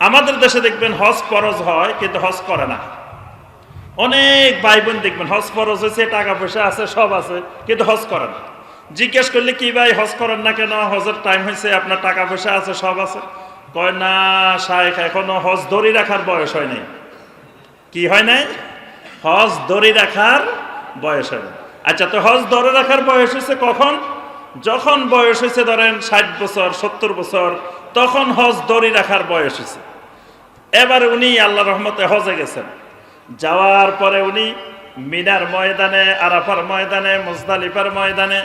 আমাদের দেশে দেখবেন হজ ফরজ হয়, কিন্তু হজ করে না। অনেক ভাই বোন দেখবেন, হজ ফরজ হয়েছে, টাকা পয়সা আছে, সব আছে, কিন্তু হজ করে না। জিজ্ঞেস করলে, কি ভাই, হজ করেন না কেন? হজের টাইম হয়েছে, আপনার টাকা পয়সা আছে, সব আছে? কয়, না শায়েখ, এখনও হজ ধরে রাখার বয়স হয় নাই। কি হয় নাই? হজ ধরে রাখার বয়স হয় আচ্ছা তো হজ ধরে রাখার বয়স হয়েছে কখন? যখন বয়স হয়েছে, ধরেন ষাট বছর, সত্তর বছর, তখন হজ ধরে রাখার বয়স হয়েছে। এবার উনি আল্লাহ রহমতে হজে গেছেন। যাওয়ার পরে উনি মিনার ময়দানে, আরাফার ময়দানে, মুজদালিফার ময়দানে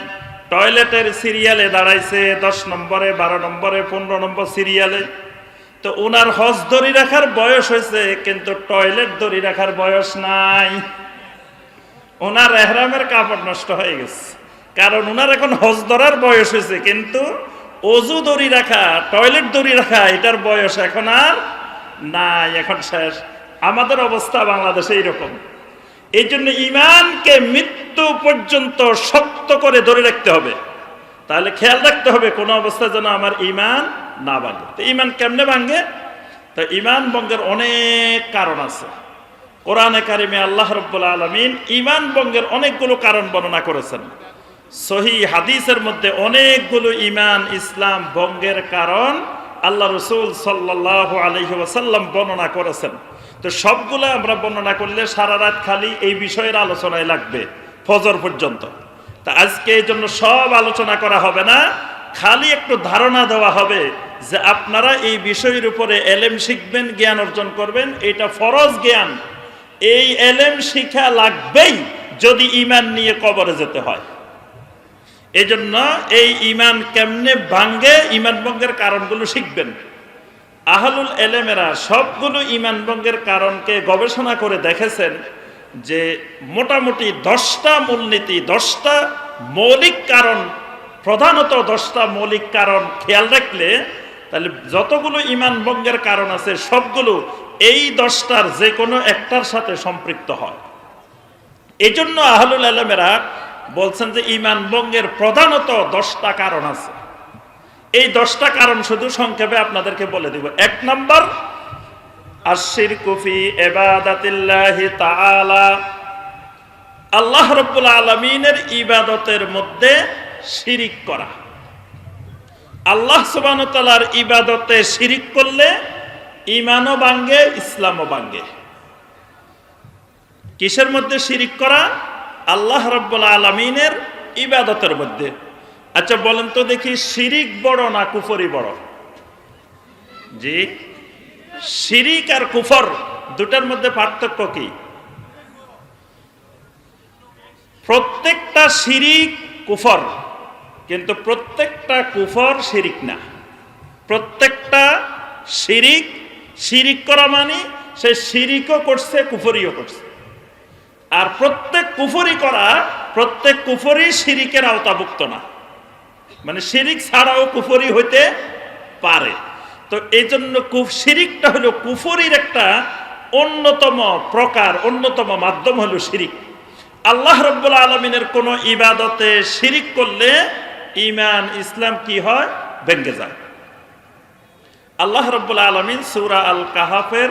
টয়লেটের সিরিয়ালে দাঁড়াইছে, দশ নম্বরে, বারো নম্বরে, পনেরো নম্বর সিরিয়ালে। তো ওনার হজ দড়ি রাখার বয়স হয়েছে, কিন্তু টয়লেট দড়ি রাখার বয়স নাই। ওনার এহরামের কাপড় নষ্ট হয়ে গেছে। কারণ ওনার এখন হজ ধরার বয়স হয়েছে, কিন্তু অজু দড়ি রাখা, টয়লেট দড়ি রাখা, এটার বয়স এখন আর নাই, এখন শেষ। আমাদের অবস্থা বাংলাদেশে এইরকম। এই জন্য ইমানকে মৃত্যু পর্যন্ত শক্ত করে ধরে রাখতে হবে। তাহলে খেয়াল রাখতে হবে কোনো অবস্থায় যেন আমার ইমান না ভাঙে। তো ইমান কেমনে ভাঙে? তো ইমান ভঙ্গের অনেক কারণ আছে। কোরআনে কারিমে আল্লাহ রব্বুল আলমিন ইমান ভঙ্গের অনেকগুলো কারণ বর্ণনা করেছেন। সহি হাদিসের মধ্যে অনেকগুলো ইমান ইসলাম ভঙ্গের কারণ আল্লাহ রসুল সাল্লাহ আলহি বর্ণনা করেছেন। তো সবগুলো আমরা বর্ণনা করলে সারা রাত খালি এই বিষয়ের আলোচনায় লাগবে, ফজর পর্যন্ত। তা আজকে এই জন্য সব আলোচনা করা হবে না, খালি একটু ধারণা দেওয়া হবে যে আপনারা এই বিষয়ের উপরে এলেম শিখবেন, জ্ঞান অর্জন করবেন, এটা ফরজ জ্ঞান। এই এলেম শিখা লাগবেই যদি ইমান নিয়ে কবরে যেতে হয়। এই জন্য এই ইমান কেমনে ভাঙ্গে ইমান ভঙ্গের কারণগুলো শিখবেন। আহলুল এলেমেরা সবগুলো ইমান ভঙ্গের কারণকে গবেষণা করে দেখেছেন যে মোটামুটি দশটা মূলনীতি, দশটা মৌলিক কারণ, প্রধানত দশটা মৌলিক কারণ খেয়াল রাখলে তাহলে যতগুলো ইমান ভঙ্গের কারণ আছে সবগুলো এই দশটার যে কোনো একটার সাথে সম্পৃক্ত হয়। এই জন্য আহলুল আলমেরা বলছেন যে ইমান ভঙ্গের প্রধানত দশটা কারণ আছে। এই দশটা কারণ শুধু সংক্ষেপে আপনাদেরকে বলে দিব। এক নম্বর আশির কুফি এবাদাতিল্লাহি তাআলা। আল্লাহ রব্বুল আলমিনের ইবাদতের মধ্যে শিরিক করা। আল্লাহ সুবানতালার ইবাদতে শিরিক করলে ইমানও বাঙ্গে ইসলামও বাঙ্গে কিসের মধ্যে শিরিক করা? আল্লাহ রব্বুল আলমিনের ইবাদতের মধ্যে। আচ্ছা বলেন তো দেখি, শিরিক বড় না কুফরি বড়? জি, শিরিক আর কুফর দুটার মধ্যে পার্থক্য কি? প্রত্যেকটা শিরিক কুফর, কিন্তু প্রত্যেকটা কুফর শিরিক না। প্রত্যেকটা শিরিক শিরিক করা মানে সে শিরিকও করছে, কুফরিও করছে। আর প্রত্যেক কুফরি করা, প্রত্যেক কুফরি শিরিকের আওতাভুক্ত না। মানে শিরিক ছাড়াও কুফরি হইতে পারে। তো এই জন্য শিরিকটা হলো কুফরির একটা অন্যতম প্রকার, অন্যতম মাধ্যম হলো শিরিক। আল্লাহ রব্বুল আলমিনের কোনো ইবাদতে শিরিক করলে ইমান ইসলাম কি হয়? ভেঙ্গে যায়। আল্লাহ রব্বুল আলমিন সুরা আল কাহাফের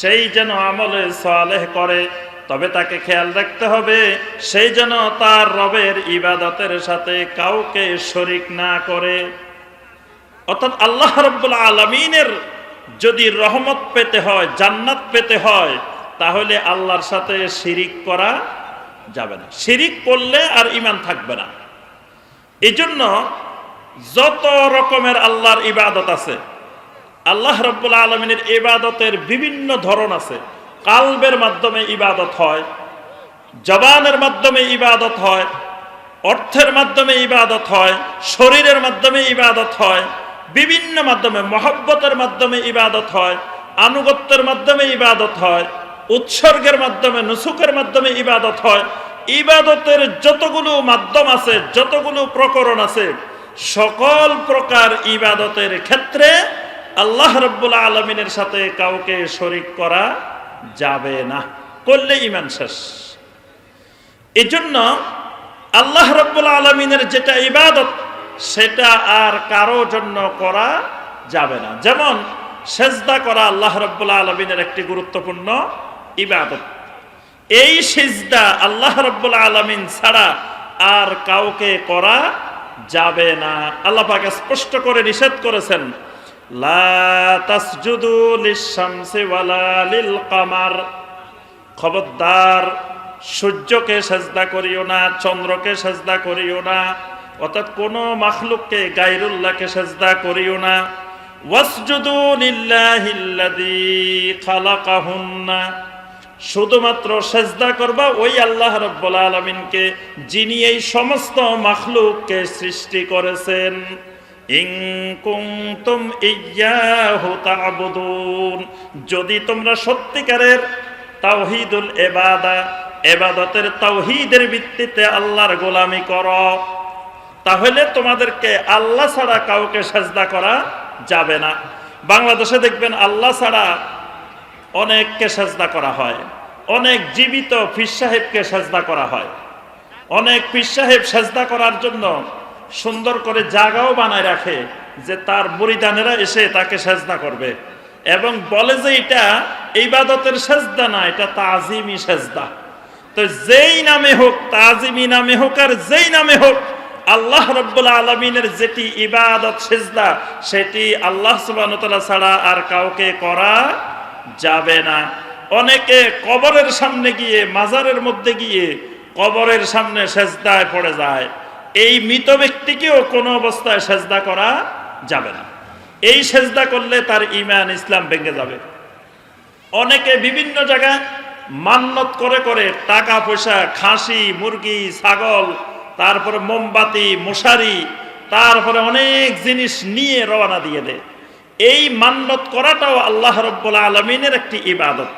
সেই যেন আমলে সালেহ করে। তবে তাকে খেয়াল রাখতে হবে, সেই যেন তার রবের ইবাদতের সাথে কাউকে শরিক না করে। অর্থাৎ আল্লাহ রব্বুল আলমিনের যদি রহমত পেতে হয়, জান্নাত পেতে হয়, তাহলে আল্লাহর সাথে শিরিক করা যাবে না। শিরিক করলে আর ইমান থাকবে না। এই জন্য যত রকমের আল্লাহর ইবাদত আছে আল্লাহ রব্বুল আলমিনের ইবাদতের বিভিন্ন ধরন আছে। কালবের মাধ্যমে ইবাদত হয়, জবানের মাধ্যমে ইবাদত হয়, অর্থের মাধ্যমে ইবাদত হয়, শরীরের মাধ্যমে ইবাদত হয়, বিভিন্ন মাধ্যমে, মহব্বতের মাধ্যমে ইবাদত হয়, আনুগত্যের মাধ্যমে ইবাদত হয়, উৎসর্গের মাধ্যমে, নুসুকের মাধ্যমে ইবাদত হয়। ইবাদতের যতগুলো মাধ্যম আছে, যতগুলো প্রকরণ আছে, সকল প্রকার ইবাদতের ক্ষেত্রে আল্লাহ রব্বুল আলমিনের সাথে কাউকে শরিক করা যাবে না। করলে ইমান শেষ। এজন্য আল্লাহ রব্বুল আলমিনের যেটা ইবাদত, সেটা আর কারও জন্য করা যাবে না। যেমন সেজদা করা আল্লাহ রব্বুল আলমিনের একটি গুরুত্বপূর্ণ ইবাদত। এই সেজদা আল্লাহ রব্বুল আলমিন ছাড়া আর কাউকে করা যাবে না। আল্লাহ পাকে স্পষ্ট করে নিষেধ করেছেন খবরদার, সূর্যকে সেজদা করিও না, চন্দ্রকে সেজদা করিও না, অর্থাৎ কোন মাখলুককে গাইরুল্লাহকে সেজদা করিও না। শুধুমাত্র সেজদা করবা ওই আল্লাহ রব্বুল আলমিনকে, যিনি এই সমস্ত মাখলুককে সৃষ্টি করেছেন। যদি তোমরা সত্যিকারের তাওহীদুল এবাদা এবাদতের তাওহীদের ভিত্তিতে আল্লাহর গোলামি করো, তাহলে তোমাদেরকে আল্লাহ ছাড়া কাউকে সেজদা করা যাবে না। বাংলাদেশে দেখবেন আল্লাহ ছাড়া অনেককে সেজদা করা হয়, অনেক জীবিত ফির সাহেবকে সেজদা করা হয়। অনেক পীর সাহেব সেজদা করার জন্য সুন্দর করে জায়গাও বানায় রাখে যে তার বরিদানেরা এসে তাকে সেজদা করবে। এবং বলে যে এটা ইবাদতের সেজদা না, এটা তাজিমি সেজদা। তো যেই নামে হোক, তাজিমি নামে হোক আর যেই নামে হোক, আল্লাহ রব্বুল আলমিনের যেটি ইবাদত সেজদা, সেটি আল্লাহ সুবাহ ছাড়া আর কাউকে করা যাবে না। অনেকে কবরের সামনে গিয়ে, মাজারের মধ্যে গিয়ে কবরের সামনে সেজদায় পড়ে যায়। এই মৃত ব্যক্তিকেও কোনো অবস্থায় সেজদা করা যাবে না। এই সেজদা করলে তার ইমান ইসলাম ভেঙে যাবে। অনেকে বিভিন্ন জায়গায় মান্নত করে করে টাকা পয়সা, খাসি, মুরগি, ছাগল, তারপরে মোমবাতি, মশারি, তারপরে অনেক জিনিস নিয়ে রওনা দিয়ে দেয়। এই মান্নত করাটাও আল্লাহ রব্বুল আলমিনের একটি ইবাদত।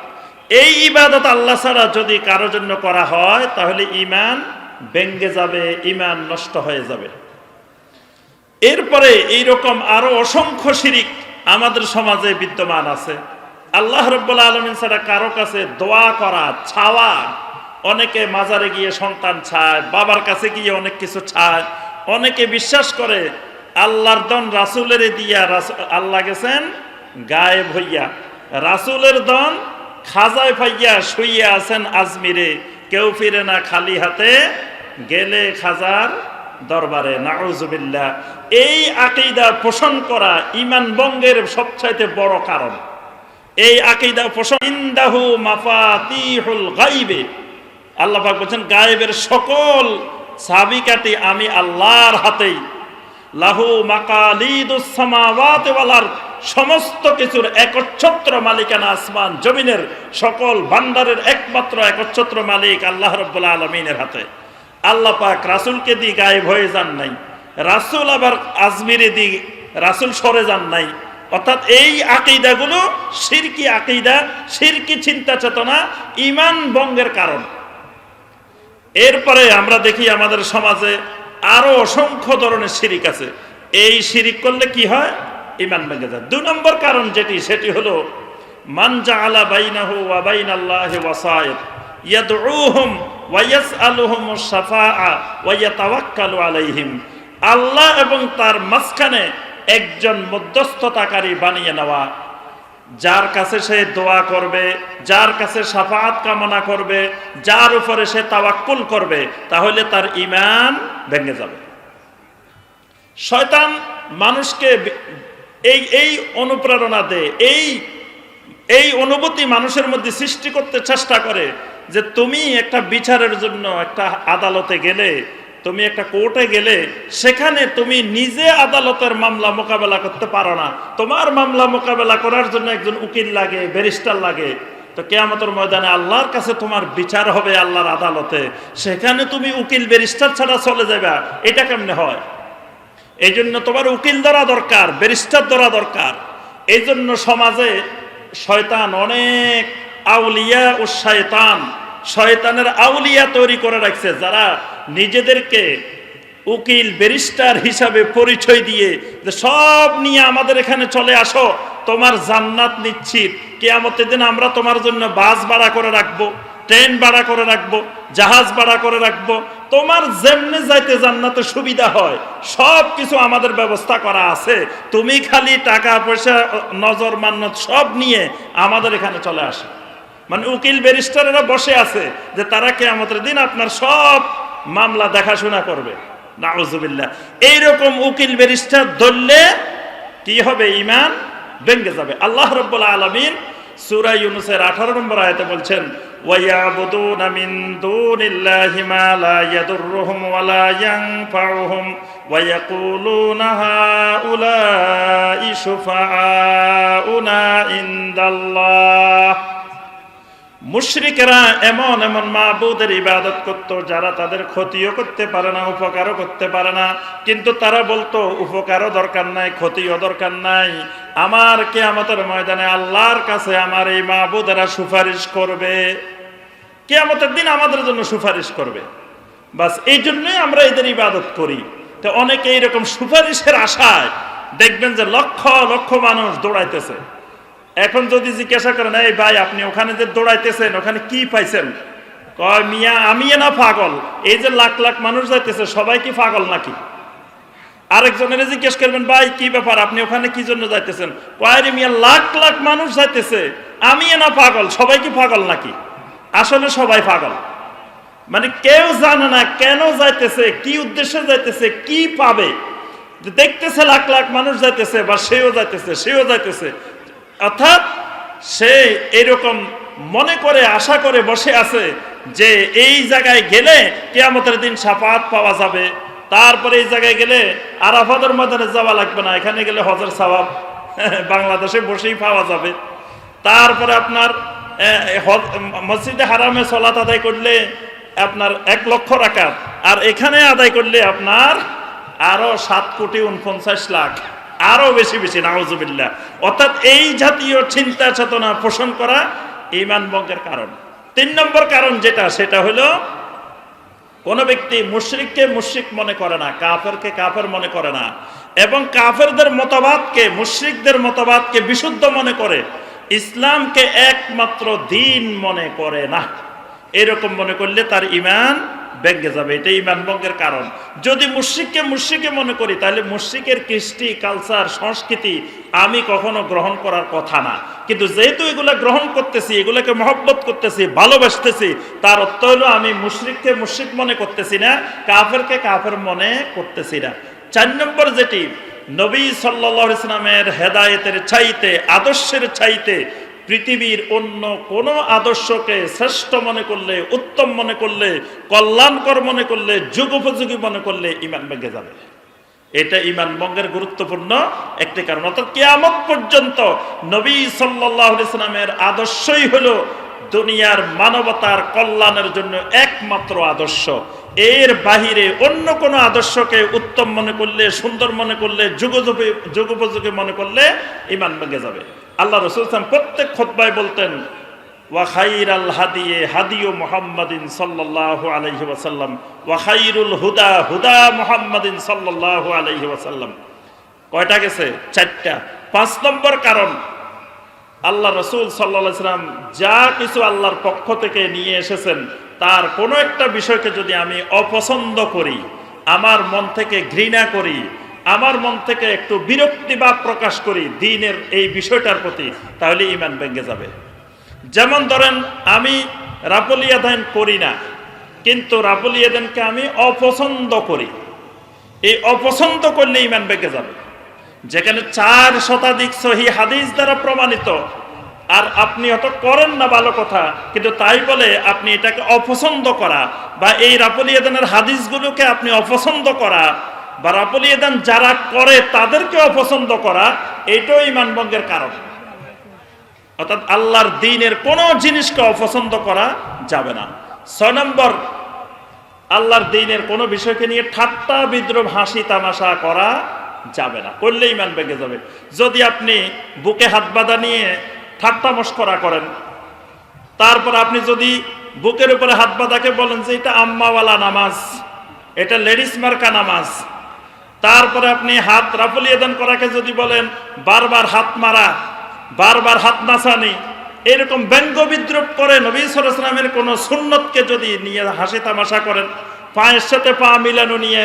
এই ইবাদত আল্লাহ ছাড়া যদি কারোর জন্য করা হয়, তাহলে ইমান ব্যঙ্গে যাবে ইমান নষ্ট হয়ে যাবে। এরপরে এইরকম আরও অসংখ্য শিরিক আমাদের সমাজে বিদ্যমান আছে। আল্লাহ রব্বুল আলমিন ছাড়া কারও কাছে দোয়া করা, ছাওয়া, অনেকে মাজারে গিয়ে সন্তান ছায়, বাবার কাছে গিয়ে অনেক কিছু ছায়, অনেকে বিশ্বাস করে আল্লাহর দন রাসুলের দিয়া আল্লাহ গেছেন গায়েব হইয়া, রাসুলের দন খাজায় ফাইয়া শুইয়া আছেন আজমিরে। কেউ ফিরে না খালি হাতে গেলে খাজার দরবারে। নাউজুবিল্লা এই আকিদা পোষণ করা ইমান বঙ্গের সবচাইতে বড় কারণ। এই আকিদা পোষণ গাইবে। আল্লাহ বলছেন, গায়েবের সকল সাবিকাটি আমি আল্লাহর হাতেই লাহু মাকালিদুস সামাওয়াতি ওয়াল আরদ, সমস্ত কিছুর একচ্ছত্র মালিকানা আসমান জমিনের সকল ভান্ডারের একমাত্র একচ্ছত্র মালিক আল্লাহ রব্বুল আলমিনের হাতে। আল্লাহ পাক রাসুলকে দিয়ে গায়েব হয়ে যান নাই। রাসুল আবার আজমিরে দি রাসুল সরে যান নাই। অর্থাৎ এই আকিদাগুলো সিরকি আকিদা, সিরকি চিন্তা চেতনা ইমান বঙ্গের কারণ। এরপরে আমরা দেখি আমাদের সমাজে আরও অসংখ্য ধরনের শিরিক আছে। এই শিরিক করলে কি হয়? ইমান ভেঙে যায়। দু নম্বর কারণ যেটি, সেটি হলো মানজা আলা বাইনাহু ওয়া আলাইহিম। আল্লাহ এবং তার মাঝখানে একজন মধ্যস্থতাকারী বানিয়ে নেওয়া। যার কাছে সে দোয়া করবে, যার কাছে সাফাত কামনা করবে, যার উপরে সে তাওয়াক্কুল করবে, তাহলে তার ইমান ভেঙে যাবে। শয়তান মানুষকে এই এই অনুপ্রেরণা দেয় এই এই অনুভূতি মানুষের মধ্যে সৃষ্টি করতে চেষ্টা করে যে তুমি একটা বিচারের জন্য একটা আদালতে গেলে তুমি একটা কোর্টে গেলে সেখানে তুমি নিজে আদালতের মামলা মোকাবেলা করতে পারো না। তোমার মামলা মোকাবেলা করার জন্য একজন উকিল লাগে, ব্যারিস্টার লাগে। তো কেয়ামতের ময়দানে আল্লাহর কাছে তোমার বিচার হবে আল্লাহর আদালতে। সেখানে তুমি উকিল, ব্যারিস্টার ছাড়া চলে যাবে এটা কেমনে হয়? এই জন্য তোমার উকিল ধরা দরকার, ব্যারিস্টার ধরা দরকার। এই জন্য সমাজে শয়তান অনেক আউলিয়া ও শয়তান। শয়তানের আউলিয়া তৈরি করে রাখছে। যারা নিজেদেরকে উকিল, ব্যারিস্টার হিসাবে পরিচয় দিয়ে সব নিয়ে আমাদের এখানে চলে আসো, তোমার জান্নাত নিশ্চিত। কেয়ামতের দিন আমরা তোমার জন্য বাস ভাড়া করে রাখব, ট্রেন ভাড়া করে রাখব, জাহাজ ভাড়া করে রাখব। তোমার যেমনি যাইতে জান্নাতে সুবিধা হয় সব কিছু আমাদের ব্যবস্থা করা আছে। তুমি খালি টাকা, পয়সা, নজর, মান্নত সব নিয়ে আমাদের এখানে চলে আসো। মানে উকিল, ব্যারিস্টারেরা বসে আছে যে তারা কেয়ামতের দিন আপনার সব মামলা দেখাশোনা করবে। নাউজুবিল্লাহ। এইরকম উকিল ব্যারিস্টার ধরলে কি হবে? ইমান ভেঙ্গে যাবে। আল্লাহ রব্বুল আলমিন সূরা ইউনুসের 18 নম্বর আয়াতে বলছেন ইনদাল্লাহ। মুশরিকেরা এমন এমন মাহবুদের ইবাদত করত, যারা তাদের ক্ষতিও করতে পারে না, উপকারও করতে পারে না। কিন্তু তারা বলতো, উপকারও দরকার নাই, ক্ষতিও দরকার নাই। আমার কে আমাদের ময়দানে আল্লাহর কাছে আমার এই মাহবুদেরা সুপারিশ করবে। কে আমাদের দিন আমাদের জন্য সুপারিশ করবে। বাস, এই জন্যই আমরা এদের ইবাদত করি। তো অনেকে এইরকম সুপারিশের আশায় দেখবেন যে লক্ষ লক্ষ মানুষ দৌড়াইতেছে। এখন যদি জিজ্ঞাসা করেন, এই ভাই, আপনি ওখানে যে দৌড়াইতেছেন, ওখানে কি পাইছেন? কয়, মিয়া, আমি না পাগল। এই যে লাখ লাখ মানুষ যাইতেছে, সবাই কি পাগল নাকি? আরেকজনের জিজ্ঞেস করবেন, ভাই, কি ব্যাপার? আপনি ওখানে কি জন্য যাইতেছেন? কয়ের মিয়া, লাখ লাখ মানুষ যাইতেছে। আমি না পাগল। সবাই কি পাগল নাকি? আসলে সবাই পাগল। মানে কেউ জানে না কেন যাইতেছে, কি উদ্দেশ্যে যাইতেছে, কি পাবে। দেখতেছে লাখ লাখ মানুষ যাইতেছে বা সেও যাইতেছে সেও যাইতেছে। অর্থাৎ সে এরকম মনে করে, আশা করে বসে আছে যে এই জায়গায় গেলে কেয়ামতের দিন সাফাত পাওয়া যাবে। তারপরে এই জায়গায় গেলে আরাফাদের ময়দানে যাওয়া লাগবে না। এখানে গেলে হজর সওয়াব বাংলাদেশে বসেই পাওয়া যাবে। তারপরে আপনার মসজিদে হারামে সলাত আদায় করলে আপনার এক লক্ষ রাকাত। আর এখানে আদায় করলে আপনার আরও সাত কোটি উনপঞ্চাশ লাখ। আরও বেশি বেশি, নাউজুবিল্লাহ। অর্থাৎ এই জাতীয় চিন্তা চেতনা পোষণ করা ইমান বঙ্গের কারণ। তিন নম্বর কারণ যেটা, সেটা হলো, কোন ব্যক্তি মুশরিককে মুশরিক মনে করে না, কাফেরকে কাফের মনে করে না, এবং কাফেরদের মতবাদকে, মুশরিকদের মতবাদকে বিশুদ্ধ মনে করে, ইসলামকে একমাত্র দিন মনে করে না। এরকম মনে করলে তার ইমান ভেঙ্গে যাবে এটা ইমান ভঙ্গের কারণ। যদি মুশ্রিককে মুশ্রিকে মনে করি, তাহলে মুশ্রিকের কৃষ্টি কালচার সংস্কৃতি আমি কখনো গ্রহণ করার কথা না। কিন্তু যেহেতু এগুলা গ্রহণ করতেছি, এগুলাকে মহব্বত করতেছি, ভালোবাসতেছি, তার অর্থ হলো আমি মুশ্রিককে মুশ্রিক মনে করতেছি না, কাফেরকে কাফের মনে করতেছি না। চার নম্বর যেটি, নবী সাল্লাহ ইসলামের হেদায়েতের চাইতে আদর্শের চাইতে পৃথিবীর অন্য কোন আদর্শকে শ্রেষ্ঠ মনে করলে, উত্তম মনে করলে, কল্যাণকর মনে করলে, যুগোপযোগী মনে করলে ইমান ভেঙে যাবে। এটা ইমান বঙ্গের গুরুত্বপূর্ণ একটি কারণ। অর্থাৎ কেয়ামত পর্যন্ত নবী সাল্লাহ ইসলামের আদর্শই হলো দুনিয়ার মানবতার কল্যাণের জন্য একমাত্র আদর্শ। এর বাহিরে অন্য কোনো আদর্শকে উত্তম মনে করলে, সুন্দর মনে করলে যুগোপযোগী মনে করলে ইমান ভেঙে যাবে। আল্লাহ রসুল ইসলাম প্রত্যেক খোদ্বায় বলতেন ওয়াখাইর ওয়াখাইরুল হুদা হুদা গেছে? পাঁচ নম্বর কারণ, আল্লাহ রসুল সাল্লা সাল্লাম যা কিছু আল্লাহর পক্ষ থেকে নিয়ে এসেছেন, তার কোনো একটা বিষয়কে যদি আমি অপছন্দ করি, আমার মন থেকে ঘৃণা করি আমার মন থেকে একটু বিরক্তিভাব প্রকাশ করি দিনের এই বিষয়টার প্রতি, তাহলে ইমান ভেঙে যাবে। যেমন ধরেন, আমি রাপলিয়াদান করি না, কিন্তু রাপলিয়াদানকে আমি অপছন্দ করি। এই অপছন্দ করলে ইমান ভেঙে যাবে। যেখানে চার শতাধিক সহি হাদিস দ্বারা প্রমাণিত, আর আপনি অত করেন না ভালো কথা, কিন্তু তাই বলে আপনি এটাকে অপছন্দ করা, বা এই রাপলিয়াদানের হাদিসগুলোকে আপনি অপছন্দ করা বা রাপলিয়াদান যারা করে তাদেরকে অপছন্দ করা, এটাও ইমান ভঙ্গের কারণ। অর্থাৎ আল্লাহর দিনের কোনো জিনিসকে অপছন্দ করা যাবে না। ছয় নম্বর, আল্লাহর দিনের কোনো বিষয়কে নিয়ে ঠাট্টা বিদ্রোহ, হাসি তামাশা করা যাবে না। করলে ইমান ভেঙে যাবে। যদি আপনি বুকে হাত বাঁধা নিয়ে ঠাট্টা মস্করা করেন, তারপর আপনি যদি বুকের উপরে হাত বাঁধাকে বলেন যে এটা আম্মাওয়ালা নামাজ, এটা লেডিস মার্কা নামাজ তারপরে আপনি হাত রাফলিয়ে দান করাকে যদি বলেন, বারবার হাত মারা, বারবার হাত নাচানি, এরকম ব্যঙ্গ বিদ্রুপ করে নবী সরাসলামের কোন সুন্নতকে যদি নিয়ে হাসি তামাশা করেন, পায়ের সাথে পা মিলানো নিয়ে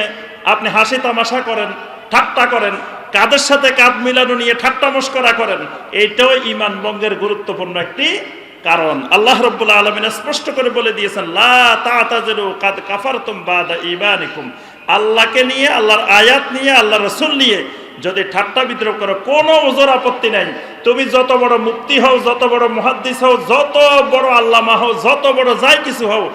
আপনি হাসি তামাশা করেন, ঠাট্টা করেন, কাদের সাথে কাঁধ মিলানো নিয়ে ঠাট্টা মস্করা করেন এইটাও ইমান বঙ্গের গুরুত্বপূর্ণ একটি কারণ। আল্লাহ রব্বুল আলমিন স্পষ্ট করে বলে দিয়েছেন, লা তাতাজিরু কাদ কাফারতুম বাদা ঈমানিকুম। আল্লাহকে নিয়ে, আল্লাহর আয়াত নিয়ে আল্লাহ রসুল নিয়ে যদি ঠাট্টা বিদ্রোহ করো, কোনো ওজোর আপত্তি নাই। তুমি যত বড় মুক্তি হও, যত বড় মুহাদ্দিস হও, যত বড় আল্লামা হও, যত বড় যাই কিছু হও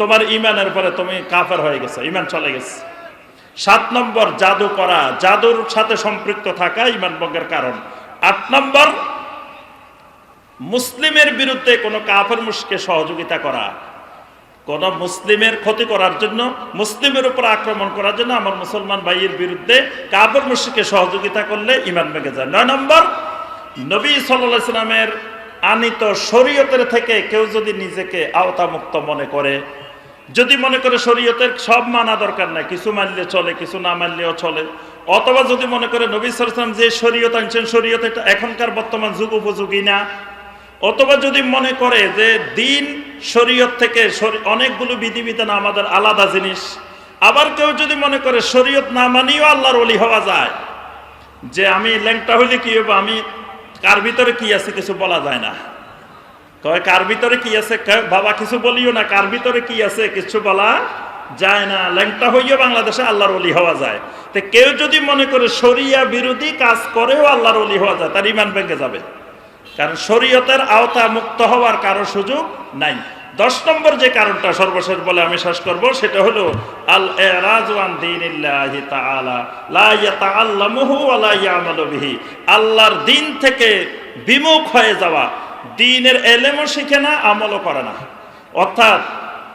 তোমার ঈমানের পরে তুমি কাফের হয়ে গেছো, ঈমান চলে গেছে। সাত নম্বর, জাদু করা। জাদুর সাথে সম্পৃক্ত থাকা ইমান ভঙ্গের কারণ। আট নম্বর, মুসলিমের বিরুদ্ধে কোনো কাফের মুশকে সহযোগিতা করা। কোন মুসলিমের ক্ষতি করার জন্য, মুসলিমের উপর আক্রমণ করার জন্য আমার মুসলমান ভাইয়ের বিরুদ্ধে কাবর মুশকে সহযোগিতা করলে ইমান ভেঙে যায়। নয় নম্বর, নবী সাল্লামের আনিত শরীয়তের থেকে কেউ যদি নিজেকে আওতামুক্ত মনে করে, যদি মনে করে শরীয়তের সব মানা দরকার নাই, কিছু মানলে চলে, কিছু না মানলেও চলে, অথবা যদি মনে করে নবী সালাম যে শরীয়ত আনছেন, শরীয়ত এখনকার বর্তমান যুগ উপযোগী না অথবা যদি মনে করে যে দিন শরীয়ত থেকে অনেকগুলো বিধিবিধান আমাদের আলাদা জিনিস, আবার কেউ যদি মনে করে শরীয়ত না মানিও আল্লাহর অলি হওয়া যায়, যে আমি ল্যাংটা হইলে কি হব আমি কার ভিতরে কি আছে কিছু বলা যায় না। কয়, কার ভিতরে কি আছে? বাবা কিছু বলিও না, কার ভিতরে কি আছে কিছু বলা যায় না। ল্যাংটা হইও বাংলাদেশে আল্লাহর অলি হওয়া যায়। তো কেউ যদি মনে করে শরিয়া বিরোধী কাজ করেও আল্লাহর অলি হওয়া যায়, তার ইমান ভেঙে যাবে। কারণ শরীয়তের আওতা মুক্ত হওয়ার কারও সুযোগ নাই। দশ নম্বর যে কারণটা সর্বশেষ বলে আমি শেষ করব, সেটা হলো আল এরাজওয়ান দীনিল্লাহি তাআলা, লা ইয়াতাআল্লামুহু ওয়া লা ইয়ামালু বিহি। আল্লাহর দিন থেকে বিমুখ হয়ে যাওয়া, দিনের এলেমও শিখে না, আমলও করে না। অর্থাৎ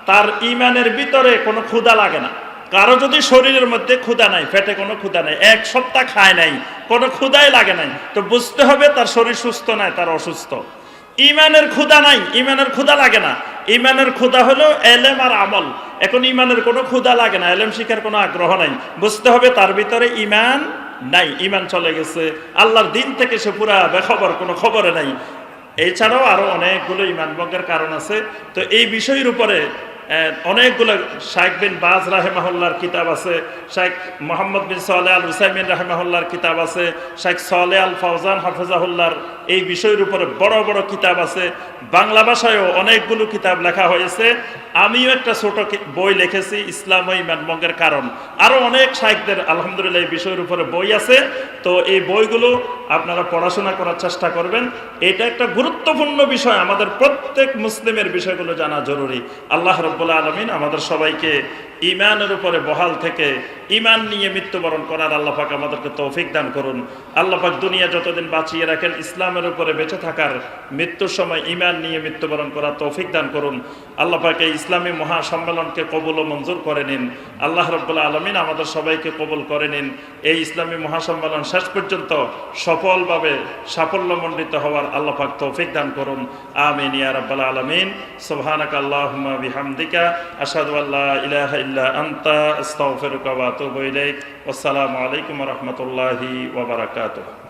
তার ইমানের ভিতরে কোনো ক্ষুধা লাগে না। কারও যদি শরীরের মধ্যে ক্ষুধা নাই পেটে কোনো ক্ষুধা নাই, এক সপ্তাহ খায় নাই, কোনো ক্ষুধাই লাগে নাই, তো বুঝতে হবে তার শরীর সুস্থ নাই, তার অসুস্থ। ইমানের ক্ষুধা নাই, ইমানের ক্ষুধা লাগে না। ইমানের ক্ষুধা হলো এলেম আর আমল। এখন ইমানের কোনো ক্ষুধা লাগে না, এলেম শিখার কোনো আগ্রহ নাই। বুঝতে হবে তার ভিতরে ইমান নাই, ইমান চলে গেছে। আল্লাহর দিন থেকে সে পুরা বেখবর, কোনো খবরে নাই। এছাড়াও আরও অনেকগুলো ইমান ভঙ্গের কারণ আছে। তো এই বিষয়ের উপরে অনেকগুলো শাইখ বিন বাজ রাহেমাহুল্লার কিতাব আছে, শাইখ মোহাম্মদ বিন সোলে আল হুসাইমিন রাহেমাহুল্লার কিতাব আছে, শাইখ সোলে আল ফৌজান হাফেজাহুল্লার এই বিষয়ের উপরে বড় বড় কিতাব আছে। বাংলা ভাষায়ও অনেকগুলো কিতাব লেখা হয়েছে। আমিও একটা ছোট বই লিখেছি, ইসলাম ও ইমান কারণ। আরও অনেক শাইখদের আলহামদুলিল্লাহ এই বিষয়ের উপরে বই আছে। তো এই বইগুলো আপনারা পড়াশোনা করার চেষ্টা করবেন। এটা একটা গুরুত্বপূর্ণ বিষয়। আমাদের প্রত্যেক মুসলিমের বিষয়গুলো জানা জরুরি। আল্লাহ রব্বুল্লাহ আলমিন আমাদের সবাইকে ইমানের উপরে বহাল থেকে ইমান নিয়ে মৃত্যুবরণ করার আল্লাহ পাক আমাদেরকে তৌফিক দান করুন। আল্লাহ পাক দুনিয়া যতদিন বাঁচিয়ে রাখেন, ইসলামের উপরে বেঁচে থাকার মৃত্যুর সময় ইমান নিয়ে মৃত্যুবরণ করার তৌফিক দান করুন। আল্লাহ পাক এই ইসলামী মহাসম্মেলনকে কবুল ও মঞ্জুর করে নিন। আল্লাহ রব্বুল্লাহ আলমিন আমাদের সবাইকে কবুল করে নিন। এই ইসলামী মহাসম্মেলন শেষ পর্যন্ত সফলভাবে সাফল্যমণ্ডিত হওয়ার আল্লাহ পাক তৌফিক দান করুন। আমিন ইয়া রাব্বাল আলামিন। সুবহানাকা আল্লাহুম্মা বিহামদিকা ইলাহা إلا أنت أستغفرك وأتوب إليك. والسلام عليكم ورحمة الله وبركاته.